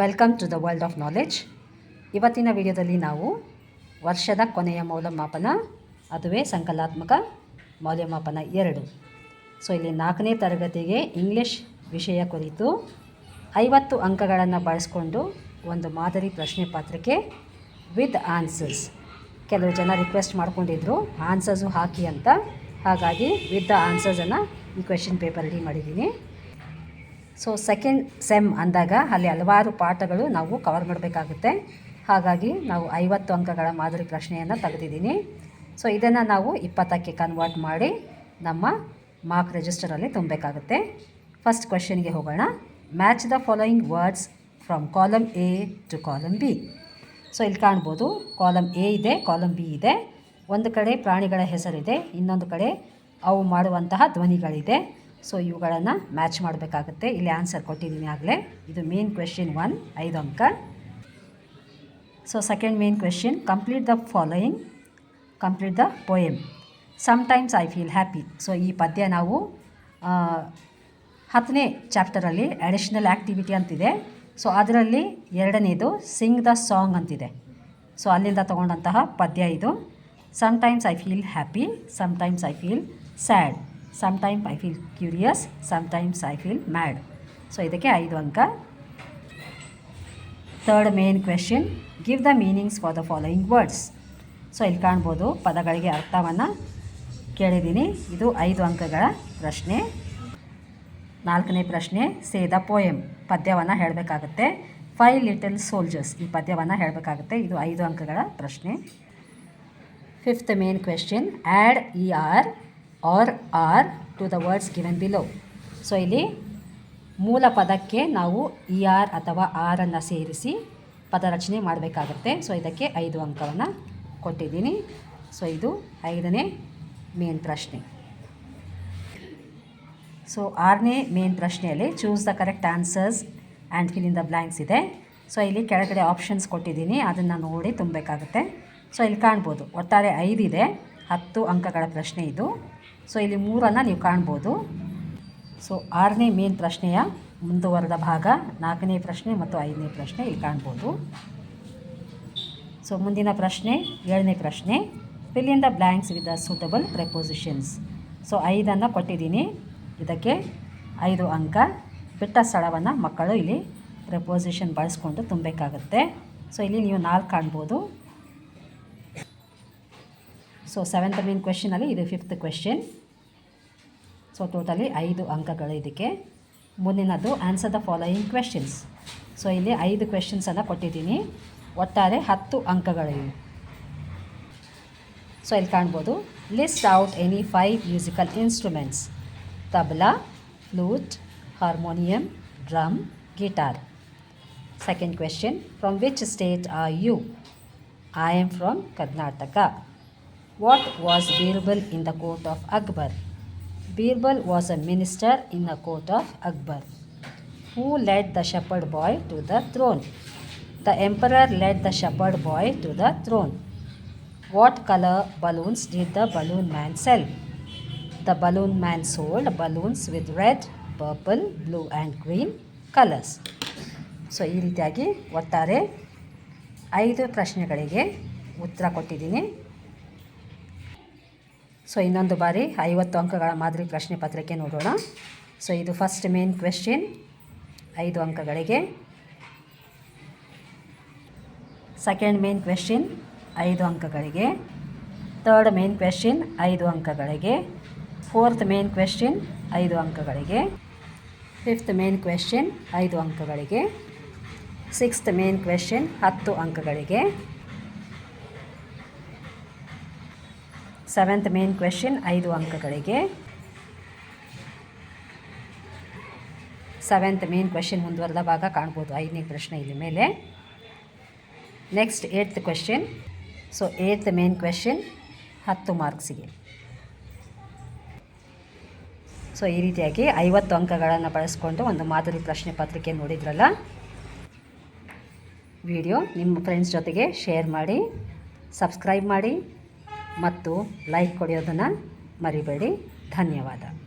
Welcome to the world of knowledge ಇವತ್ತಿನ ವಿಡಿಯೋದಲ್ಲಿ ನಾವು ವರ್ಷದ ಕೊನೆಯ ಮೌಲ್ಯಮಾಪನ, ಅದುವೇ ಸಂಕಲಾತ್ಮಕ ಮೌಲ್ಯಮಾಪನ ಎರಡು. ಸೊ ಇಲ್ಲಿ ನಾಲ್ಕನೇ ತರಗತಿಗೆ ಇಂಗ್ಲೀಷ್ ವಿಷಯ ಕುರಿತು ಐವತ್ತು ಅಂಕಗಳನ್ನು ಬಳಸ್ಕೊಂಡು ಒಂದು ಮಾದರಿ ಪ್ರಶ್ನೆ ಪತ್ರಿಕೆ ವಿತ್ ಆನ್ಸರ್ಸ್ ಕೆಲವು ಜನ ರಿಕ್ವೆಸ್ಟ್ ಮಾಡ್ಕೊಂಡಿದ್ರು ಆನ್ಸರ್ಸು ಹಾಕಿ ಅಂತ. ಹಾಗಾಗಿ ವಿತ್ ದ ಆನ್ಸರ್ಸನ್ನು ಈ ಕ್ವೆಶನ್ ಪೇಪರ್ ರೆಡಿ ಮಾಡಿದ್ದೀನಿ. ಸೊ ಸೆಕೆಂಡ್ ಸೆಮ್ ಅಂದಾಗ ಅಲ್ಲಿ ಹಲವಾರು ಪಾಠಗಳು ನಾವು ಕವರ್ ಮಾಡಬೇಕಾಗುತ್ತೆ. ಹಾಗಾಗಿ ನಾವು ಐವತ್ತು ಅಂಕಗಳ ಮಾದರಿ ಪ್ರಶ್ನೆಯನ್ನು ತೆಗೆದಿದ್ದೀನಿ. ಸೊ ಇದನ್ನು ನಾವು ಇಪ್ಪತ್ತಕ್ಕೆ ಕನ್ವರ್ಟ್ ಮಾಡಿ ನಮ್ಮ ಮಾರ್ಕ್ ರಿಜಿಸ್ಟರಲ್ಲಿ ತುಂಬಬೇಕಾಗುತ್ತೆ. ಫಸ್ಟ್ ಕ್ವೆಶನ್ಗೆ ಹೋಗೋಣ. Match the following words from column A to column B so ಇಲ್ಲಿ ಕಾಣ್ಬೋದು ಕಾಲಮ್ ಎ ಇದೆ ಕಾಲಮ್ ಬಿ ಇದೆ. ಒಂದು ಕಡೆ ಪ್ರಾಣಿಗಳ ಹೆಸರಿದೆ, ಇನ್ನೊಂದು ಕಡೆ ಅವು ಮಾಡುವಂತಹ ಧ್ವನಿಗಳಿದೆ. ಸೊ ಇವುಗಳನ್ನು ಮ್ಯಾಚ್ ಮಾಡಬೇಕಾಗುತ್ತೆ. ಇಲ್ಲಿ ಆನ್ಸರ್ ಕೊಟ್ಟಿದ್ದೀನಿ ಆಗಲೇ. ಇದು ಮೇನ್ ಕ್ವೆಶನ್ ಒನ್ ಐದು ಅಂಕ. So second main question complete the following complete the poem sometimes I feel happy so ಈ ಪದ್ಯ ನಾವು ಹತ್ತನೇ ಚಾಪ್ಟರಲ್ಲಿ ಅಡಿಷ್ನಲ್ ಆ್ಯಕ್ಟಿವಿಟಿ ಅಂತಿದೆ. ಸೊ ಅದರಲ್ಲಿ ಎರಡನೇದು ಸಿಂಗ್ ದ ಸಾಂಗ್ ಅಂತಿದೆ. ಸೊ ಅಲ್ಲಿಂದ ತೊಗೊಂಡಂತಹ ಪದ್ಯ ಇದು. Sometimes I feel happy sometimes I feel sad sometime I feel curious sometimes I feel mad so ಇದಕ್ಕೆ ಐದು ಅಂಕ. Third main question give the meanings for the following words so ಇಲ್ಲಿ ಕಾಣ್ಬೋದು ಪದಗಳಿಗೆ ಅರ್ಥವನ್ನು ಕೇಳಿದ್ದೀನಿ. ಇದು ಐದು ಅಂಕಗಳ ಪ್ರಶ್ನೆ. ನಾಲ್ಕನೇ ಪ್ರಶ್ನೆ ಸೇ ದ ಪೋಯಮ್ ಪದ್ಯವನ್ನು ಹೇಳಬೇಕಾಗುತ್ತೆ. ಫೈವ್ ಲಿಟಲ್ ಸೋಲ್ಜರ್ಸ್ ಈ ಪದ್ಯವನ್ನು ಹೇಳಬೇಕಾಗುತ್ತೆ. ಇದು ಐದು ಅಂಕಗಳ ಪ್ರಶ್ನೆ. Fifth main question add E R R R to the words given below so ಇಲ್ಲಿ ಮೂಲ ಪದಕ್ಕೆ ನಾವು ಇ ಆರ್ ಅಥವಾ ಆರನ್ನು ಸೇರಿಸಿ ಪದರಚನೆ ಮಾಡಬೇಕಾಗುತ್ತೆ. ಸೊ ಇದಕ್ಕೆ ಐದು ಅಂಕವನ್ನು ಕೊಟ್ಟಿದ್ದೀನಿ. ಸೊ ಇದು ಐದನೇ ಮೇನ್ ಪ್ರಶ್ನೆ. ಸೊ ಆರನೇ ಮೇನ್ ಪ್ರಶ್ನೆಯಲ್ಲಿ choose the correct answers and fill in the blanks ಇದೆ. ಸೊ ಇಲ್ಲಿ ಕೆಳಗಡೆ ಆಪ್ಷನ್ಸ್ ಕೊಟ್ಟಿದ್ದೀನಿ. ಅದನ್ನು ನೋಡಿ ತುಂಬಬೇಕಾಗುತ್ತೆ. ಸೊ ಇಲ್ಲಿ ಕಾಣ್ಬೋದು. ಒಟ್ಟಾರೆ ಐದಿದೆ. ಹತ್ತು ಅಂಕಗಳ ಪ್ರಶ್ನೆ ಇದು. ಸೊ ಇಲ್ಲಿ ಮೂರನ್ನು ನೀವು ಕಾಣ್ಬೋದು. ಸೊ ಆರನೇ ಮೇನ್ ಪ್ರಶ್ನೆಯ ಮುಂದುವರೆದ ಭಾಗ, ನಾಲ್ಕನೇ ಪ್ರಶ್ನೆ ಮತ್ತು ಐದನೇ ಪ್ರಶ್ನೆ ಇಲ್ಲಿ ಕಾಣ್ಬೋದು. ಸೊ ಮುಂದಿನ ಪ್ರಶ್ನೆ, ಏಳನೇ ಪ್ರಶ್ನೆ. Fill in the blanks with the suitable prepositions so ಐದನ್ನು ಕೊಟ್ಟಿದ್ದೀನಿ. ಇದಕ್ಕೆ ಐದು ಅಂಕ. ಬಿಟ್ಟ ಸ್ಥಳವನ್ನು ಮಕ್ಕಳು ಇಲ್ಲಿ ಪ್ರೆಪೋಸಿಷನ್ ಬಳಸ್ಕೊಂಡು ತುಂಬಬೇಕಾಗುತ್ತೆ. ಸೊ ಇಲ್ಲಿ ನೀವು ನಾಲ್ಕು ಕಾಣ್ಬೋದು. ಸೊ ಸೆವೆಂತ್ ಮೇನ್ ಕ್ವೆಶನಲ್ಲಿ ಇದು ಫಿಫ್ತ್ ಕ್ವೆಶನ್ ಸೊ ಟೋಟಲಿ ಐದು ಅಂಕಗಳು ಇದಕ್ಕೆ. ಮುಂದಿನದು answer the following questions so ಇಲ್ಲಿ ಐದು ಕ್ವೆಶನ್ಸನ್ನು ಕೊಟ್ಟಿದ್ದೀನಿ. ಒಟ್ಟಾರೆ ಹತ್ತು ಅಂಕಗಳಿವೆ ಸೊ ಇಲ್ಲಿ ಕಾಣ್ಬೋದು. List out any five musical instruments tabla flute harmonium drum guitar second question from which state are you I am from Karnataka what was Birbal in the court of Akbar Birbal was a minister in the court of Akbar who led the shepherd boy to the throne the emperor led the shepherd boy to the throne what colour balloons did the balloon man sell the balloon man sold balloons with red purple blue and green colours so ಈ ರೀತಿಯಾಗಿ ಒಟ್ಟಾರೆ ಐದು ಪ್ರಶ್ನೆಗಳಿಗೆ ಉತ್ತರ ಕೊಟ್ಟಿದ್ದೀನಿ. So ಇನ್ನೊಂದು ಬಾರಿ ಐವತ್ತು ಅಂಕಗಳ ಮಾದರಿ ಪ್ರಶ್ನೆ ಪತ್ರಿಕೆ ನೋಡೋಣ. ಸೊ ಇದು ಫಸ್ಟ್ ಮೇನ್ ಕ್ವೆಶ್ಚನ್ ಐದು ಅಂಕಗಳಿಗೆ. ಸೆಕೆಂಡ್ ಮೇನ್ ಕ್ವೆಶ್ಚನ್ ಐದು ಅಂಕಗಳಿಗೆ. ಥರ್ಡ್ ಮೇನ್ ಕ್ವೆಶ್ಚನ್ ಐದು ಅಂಕಗಳಿಗೆ. ಫೋರ್ತ್ ಮೇನ್ ಕ್ವೆಶ್ಚನ್ ಐದು ಅಂಕಗಳಿಗೆ. ಫಿಫ್ತ್ ಮೇನ್ ಕ್ವೆಶ್ಚನ್ ಐದು ಅಂಕಗಳಿಗೆ. ಸಿಕ್ಸ್ತ್ ಮೇನ್ ಕ್ವೆಶ್ಚನ್ ಹತ್ತು ಅಂಕಗಳಿಗೆ. ಸೆವೆಂತ್ ಮೇನ್ ಕ್ವೆಶನ್ ಐದು ಅಂಕಗಳಿಗೆ. ಸೆವೆಂತ್ ಮೇನ್ ಕ್ವೆಶನ್ ಮುಂದುವರೆದ ಭಾಗ ಕಾಣ್ಬೋದು, ಐದನೇ ಪ್ರಶ್ನೆ ಇಲ್ಲಿ ಮೇಲೆ. Next eighth question so eighth main question ಹತ್ತು ಮಾರ್ಕ್ಸಿಗೆ. ಸೊ ಈ ರೀತಿಯಾಗಿ ಐವತ್ತು ಅಂಕಗಳನ್ನು ಬಳಸ್ಕೊಂಡು ಒಂದು ಮಾದರಿ ಪ್ರಶ್ನೆ ಪತ್ರಿಕೆ ನೋಡಿದ್ರಲ್ಲ? ವಿಡಿಯೋ ನಿಮ್ಮ ಫ್ರೆಂಡ್ಸ್ ಜೊತೆಗೆ ಶೇರ್ ಮಾಡಿ ಸಬ್ಸ್ಕ್ರೈಬ್ ಮಾಡಿ. ಮತ್ತು ಲೈಕ್ ಕೊಡೋದನ್ನು ಮರಿಬೇಡಿ. ಧನ್ಯವಾದ.